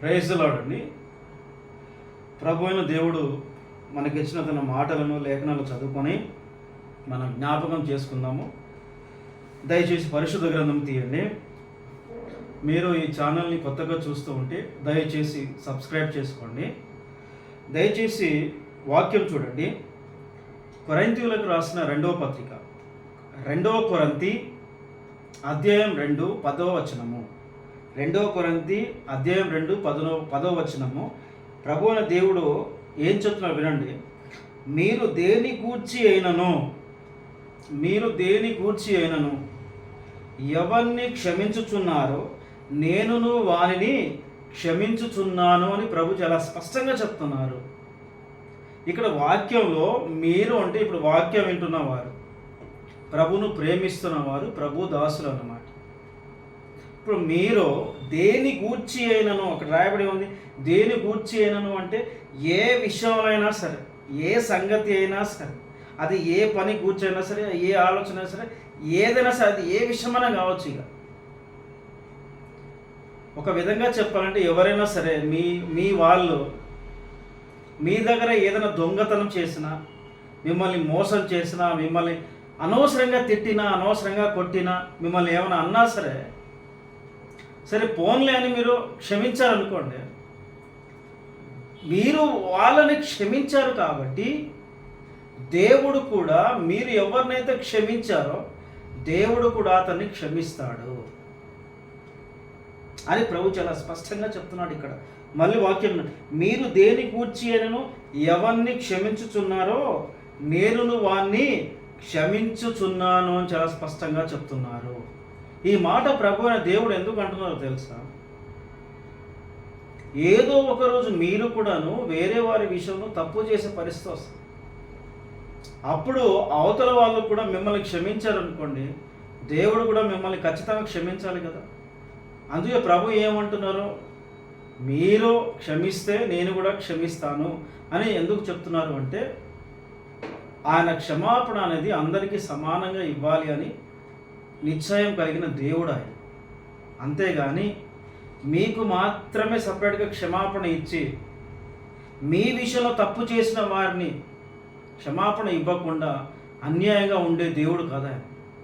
ప్రేజలాడండి ప్రభు అయిన దేవుడు మనకిచ్చిన తన మాటలను లేఖనాలు చదువుకొని మనం జ్ఞాపకం చేసుకుందాము. దయచేసి పరిశుద్ధ గ్రంథం తీయండి. మీరు ఈ ఛానల్ని కొత్తగా చూస్తూ ఉంటే దయచేసి సబ్స్క్రైబ్ చేసుకోండి. దయచేసి వాక్యం చూడండి. కొరంతీయులకు రాసిన రెండవ పత్రిక. రెండవ కొరంతి అధ్యాయం రెండు పదవ వచనము. రెండవ కొరంతి అధ్యాయం రెండు పదనో పదో వచనము. ప్రభు అయిన దేవుడు ఏం చెప్తున్నారు వినండి. మీరు దేని గూర్చి అయినను? మీరు దేని గూర్చి అయినను? ఎవరిని క్షమించుచున్నారో నేనును వారిని క్షమించుచున్నాను అని ప్రభు చాలా స్పష్టంగా చెప్తున్నారు. ఇక్కడ వాక్యంలో మీరు అంటే ఇప్పుడు వాక్యం వింటున్నవారు. ప్రభును ప్రేమిస్తున్నవారు ప్రభు దాసులు అన్నమాట. ఇప్పుడు మీరు దేని గూర్చి అయినను అక్కడ రాయబడి ఉంది దేని గూర్చి అయినను అంటే ఏ విషయంలో సరే ఏ సంగతి అయినా సరే అది ఏ పని కూర్చైనా సరే ఏ ఆలోచన సరే ఏదైనా సరే అది ఏ విషయమైనా కావచ్చు ఇక. ఒక విధంగా చెప్పాలంటే ఎవరైనా సరే మీ మీ వాళ్ళు మీ దగ్గర ఏదైనా దొంగతనం చేసినా మిమ్మల్ని మోసం చేసినా మిమ్మల్ని అనవసరంగా తిట్టినా అనవసరంగా కొట్టినా మిమ్మల్ని ఏమైనా అన్నా సరే సరే పోన్లే అని మీరు క్షమించారనుకోండి. మీరు వాళ్ళని క్షమించారు కాబట్టి దేవుడు కూడా మీరు ఎవరినైతే క్షమించారో దేవుడు కూడా అతన్ని క్షమిస్తాడు అని ప్రభు చాలా స్పష్టంగా చెప్తున్నాడు ఇక్కడ. మళ్ళీ వాక్యం మీరు దేని కూర్చి అయినను ఎవరిని క్షమించుచున్నారో నేనును వాణ్ణి క్షమించుచున్నాను అని చాలా స్పష్టంగా చెప్తున్నారు. ఈ మాట ప్రభు అయిన దేవుడు ఎందుకు అంటున్నారో తెలుసా? ఏదో ఒకరోజు మీరు కూడాను వేరే వారి విషయంలో తప్పు చేసే పరిస్థితి వస్తుంది. అప్పుడు అవతల వాళ్ళు కూడా మిమ్మల్ని క్షమించారనుకోండి దేవుడు కూడా మిమ్మల్ని ఖచ్చితంగా క్షమించాలి కదా. అందుకే ప్రభు ఏమంటున్నారు మీరు క్షమిస్తే నేను కూడా క్షమిస్తాను అని ఎందుకు చెప్తున్నారు అంటే ఆయన క్షమాపణ అనేది అందరికీ సమానంగా ఇవ్వాలి అని నిశ్చయం కలిగిన దేవుడు ఆయన అంతేగాని మీకు మాత్రమే సపరేట్గా క్షమాపణ ఇచ్చి మీ విషయంలో తప్పు చేసిన వారిని క్షమాపణ ఇవ్వకుండా అన్యాయంగా ఉండే దేవుడు కదా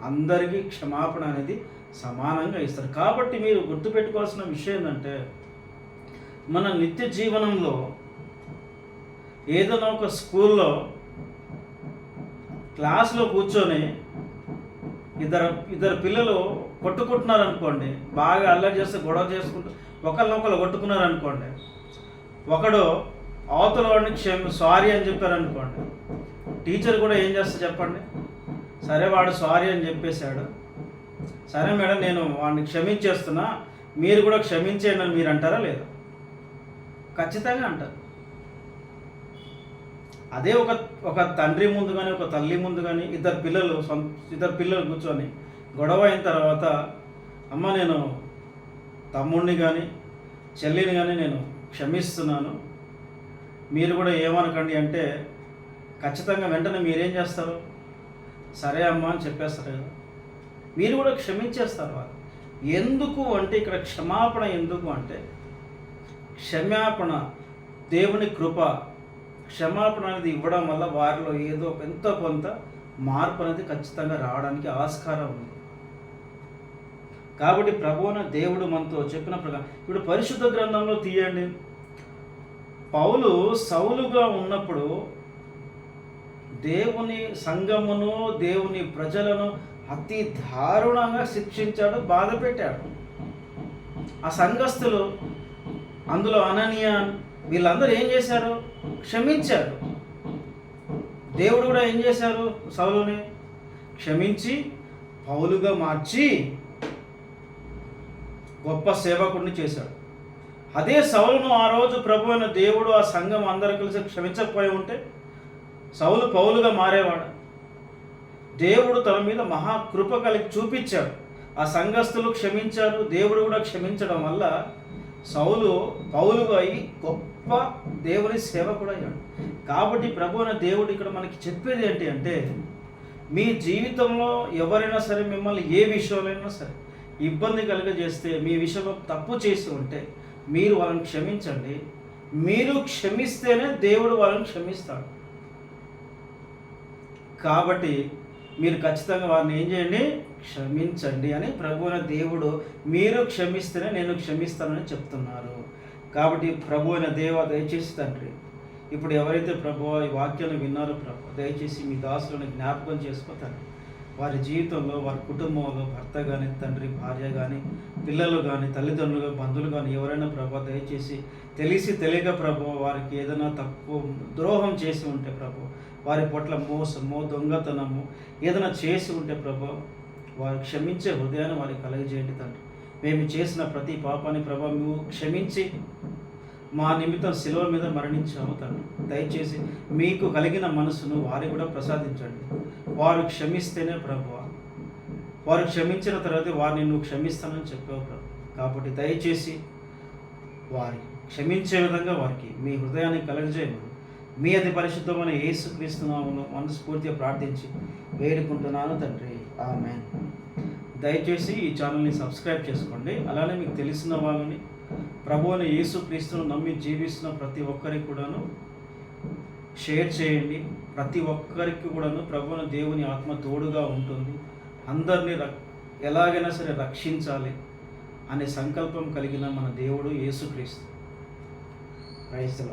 అందరికీ క్షమాపణ అనేది సమానంగా ఇస్తారు. కాబట్టి మీరు గుర్తుపెట్టుకోవాల్సిన విషయం ఏంటంటే మన నిత్య జీవనంలో ఏదైనా ఒక స్కూల్లో క్లాస్లో కూర్చొని ఇద్దరు ఇద్దరు పిల్లలు కొట్టుకుంటున్నారు అనుకోండి బాగా అల్లరి చేస్తే గొడవ చేసుకుంటూ ఒకరినొకరు కొట్టుకున్నారు అనుకోండి ఒకడు అవతల వాడిని క్షమ సారీ అని చెప్పారు అనుకోండి టీచర్ కూడా ఏం చేస్తా చెప్పండి? సరే వాడు సారీ అని చెప్పేశాడు. సరే మేడం నేను వాడిని క్షమించేస్తున్నా మీరు కూడా క్షమించేయండి అని మీరు అంటారా లేదా? ఖచ్చితంగా అంటారు. అదే ఒక ఒక తండ్రి ముందు కానీ ఒక తల్లి ముందు కానీ ఇద్దరు పిల్లలు ఇద్దరు పిల్లలు కూర్చొని గొడవ అయిన తర్వాత అమ్మ నేను తమ్ముడిని కానీ చెల్లిని కానీ నేను క్షమిస్తున్నాను. మీరు కూడా ఏమనకండి అంటే ఖచ్చితంగా వెంటనే మీరేం చేస్తారు? సరే అమ్మా అని చెప్పేస్తారు కదా. మీరు కూడా క్షమించేస్తారు వాళ్ళు. ఎందుకు అంటే ఇక్కడ క్షమాపణ ఎందుకు అంటే క్షమాపణ దేవుని కృప క్షమాపణ అనేది ఇవ్వడం వల్ల వారిలో ఏదో ఎంతో కొంత మార్పు అనేది ఖచ్చితంగా రావడానికి ఆస్కారం ఉంది. కాబట్టి ప్రభువున దేవుడు మనతో చెప్పిన ప్రకారం ఇప్పుడు పరిశుద్ధ గ్రంథంలో తీయండి. పౌలు సౌలుగా ఉన్నప్పుడు దేవుని సంఘమును దేవుని ప్రజలను అతి దారుణంగా శిక్షించాడు బాధ పెట్టాడు. ఆ సంఘస్థులు అందులో అననీయ వీళ్ళందరూ ఏం చేశారు? క్షమించారు దేవుడు కూడా ఏం చేశారు సౌలోని? క్షమించి పౌలుగా మార్చి గొప్ప సేవకుడిని చేశాడు. అదే సౌలును ఆ రోజు ప్రభు అయిన దేవుడు ఆ సంఘం అందరు కలిసి క్షమించకపోయి ఉంటే సౌలు పౌలుగా మారేవాడు. దేవుడు తన మీద మహాకృప కలిగి చూపించాడు. ఆ సంఘస్థులు క్షమించారు దేవుడు కూడా క్షమించడం వల్ల సౌలు పౌలుగా అయి గొప్ప దేవుని సేవకుడు అయ్యాడు. కాబట్టి ప్రభు దేవుడు ఇక్కడ మనకి చెప్పేది ఏంటి అంటే మీ జీవితంలో ఎవరైనా సరే మిమ్మల్ని ఏ విషయంలో సరే ఇబ్బంది కలుగజేస్తే మీ విషయంలో తప్పు చేసి ఉంటే మీరు వాళ్ళని క్షమించండి. మీరు క్షమిస్తేనే దేవుడు వాళ్ళని క్షమిస్తాడు. కాబట్టి మీరు ఖచ్చితంగా వారిని ఏం చేయండి? క్షమించండి అని ప్రభువున దేవుడు మీరు క్షమిస్తేనే నేను క్షమిస్తానని చెప్తున్నారు. కాబట్టి ప్రభు అయిన దేవ దయచేసి తండ్రి ఇప్పుడు ఎవరైతే ప్రభు ఈ వాక్యాన్ని విన్నారో ప్రభు దయచేసి మీ దాసులను జ్ఞాపకం చేసుకో తండ్రి. వారి జీవితంలో వారి కుటుంబంలో భర్త కానీ తండ్రి భార్య కానీ పిల్లలు కానీ తల్లిదండ్రులు బంధువులు కానీ ఎవరైనా ప్రభు దయచేసి తెలిసి తెలియక ప్రభు వారికి ఏదైనా తక్కువ ద్రోహం చేసి ఉంటే ప్రభు వారి పట్ల మోసము దొంగతనము ఏదైనా చేసి ఉంటే ప్రభు వారు క్షమించే హృదయాన్ని వారికి కలగజేయండి తండ్రి. మేము చేసిన ప్రతి పాపాన్ని ప్రభా మేము క్షమించి మా నిమిత్తం శిలువ మీద మరణించాము తండ్రి. దయచేసి మీకు కలిగిన మనసును వారికి కూడా ప్రసాదించండి. వారు క్షమిస్తేనే ప్రభు. వారు క్షమించిన తర్వాత వారిని నువ్వు క్షమిస్తానని చెప్పావు ప్రభు. కాబట్టి దయచేసి వారి క్షమించే విధంగా వారికి మీ హృదయాన్ని కలగజేయమని మీ అతి పరిశుద్ధమైన యేసుక్రీస్తునామను మనస్ఫూర్తిగా ప్రార్థించి వేడుకుంటున్నాను తండ్రి. ఆమె దయచేసి ఈ ఛానల్ని సబ్స్క్రైబ్ చేసుకోండి. అలానే మీకు తెలిసిన వాళ్ళని ప్రభు అని యేసుక్రీస్తును నమ్మి జీవిస్తున్న ప్రతి ఒక్కరికి కూడాను షేర్ చేయండి. ప్రతి ఒక్కరికి కూడాను ప్రభువుని దేవుని ఆత్మ తోడుగా ఉంటుంది. అందరినీ రక్ ఎలాగైనా సరే రక్షించాలి అనే సంకల్పం కలిగిన మన దేవుడు యేసుక్రీస్తు క్రైస్తవ